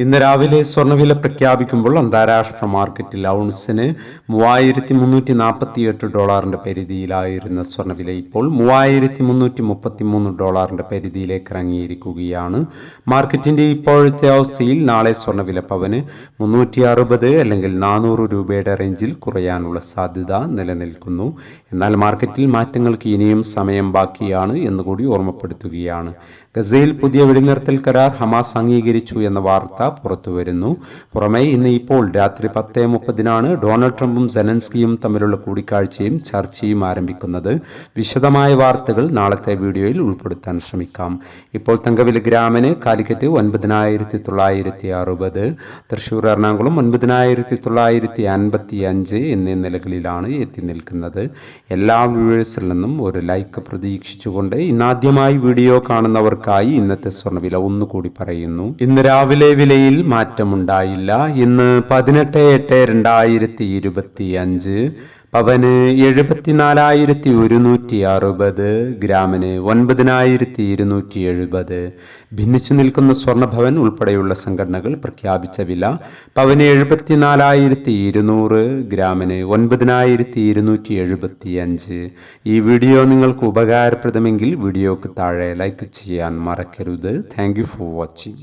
ഇന്ന് രാവിലെ സ്വർണവില പ്രഖ്യാപിക്കുമ്പോൾ അന്താരാഷ്ട്ര മാർക്കറ്റിൽ ഔൺസിന് മൂവായിരത്തി മുന്നൂറ്റി നാൽപ്പത്തി എട്ട് ഡോളറിന്റെ പരിധിയിലായിരുന്ന സ്വർണവില ഇപ്പോൾ മൂവായിരത്തി മുന്നൂറ്റി മുപ്പത്തി മൂന്ന് ഡോളറിന്റെ പരിധിയിലേക്ക് ഇറങ്ങിയിരിക്കുകയാണ്. മാർക്കറ്റിന്റെ ഇപ്പോഴത്തെ അവസ്ഥയിൽ നാളെ സ്വർണവില പവന് മുന്നൂറ്റി അറുപത് അല്ലെങ്കിൽ നാനൂറ് രൂപയുടെ റേഞ്ചിൽ കുറയാനുള്ള സാധ്യത നിലനിൽക്കുന്നു. എന്നാൽ മാർക്കറ്റിൽ മാറ്റങ്ങൾക്ക് ഇനിയും സമയം ബാക്കിയാണ് എന്നുകൂടി ഓർമ്മപ്പെടുത്തുകയാണ്. ഗസയിൽ പുതിയ വെടിനിർത്തൽ കരാർ ഹമാസ് അംഗീകരിച്ചു എന്ന വാർത്ത പുറത്തുവരുന്നു പുറമെ ഇന്ന് ഇപ്പോൾ രാത്രി പത്തേ മുപ്പതിനാണ് ഡൊണാൾഡ് ട്രംപും സെലൻസ്കിയും തമ്മിലുള്ള കൂടിക്കാഴ്ചയും ചർച്ചയും ആരംഭിക്കുന്നത്. വിശദമായ വാർത്തകൾ നാളത്തെ വീഡിയോയിൽ ഉൾപ്പെടുത്താൻ ശ്രമിക്കാം. ഇപ്പോൾ തങ്കവില ഗ്രാമിന് കാലിക്കറ്റ് ഒൻപതിനായിരത്തി തൊള്ളായിരത്തി അറുപത് തൃശ്ശൂർ എറണാകുളം ഒൻപതിനായിരത്തി തൊള്ളായിരത്തി അൻപത്തി അഞ്ച് എന്നീ നിലകളിലാണ് എത്തി നിൽക്കുന്നത്. എല്ലാ വ്യൂവേഴ്സിൽ നിന്നും ഒരു ലൈക്ക് പ്രതീക്ഷിച്ചുകൊണ്ട് ഇന്നാദ്യമായി വീഡിയോ കാണുന്നവർക്കായി ഇന്നത്തെ സ്വർണവില ഒന്നുകൂടി പറയുന്നു. ഇന്ന് രാവിലെ വിലയിൽ മാറ്റമുണ്ടായില്ല. ഇന്ന് പതിനെട്ട് എട്ട് രണ്ടായിരത്തി ഇരുപത്തി അഞ്ച് പവന് എഴുപത്തിനാലായിരത്തി ഒരുന്നൂറ്റി അറുപത് ഗ്രാമിന് ഒൻപതിനായിരത്തി ഇരുന്നൂറ്റി എഴുപത് ഭിന്നിച്ചു നിൽക്കുന്ന സ്വർണഭവൻ ഉൾപ്പെടെയുള്ള സംഘടനകൾ പ്രഖ്യാപിച്ച വില പവന് എഴുപത്തിനാലായിരത്തി ഇരുന്നൂറ് ഗ്രാമിന് ഒൻപതിനായിരത്തി ഇരുന്നൂറ്റി എഴുപത്തി അഞ്ച് ഈ വീഡിയോ നിങ്ങൾക്ക് ഉപകാരപ്രദമെങ്കിൽ വീഡിയോക്ക് താഴെ ലൈക്ക് ചെയ്യാൻ മറക്കരുത്. Thank for watching.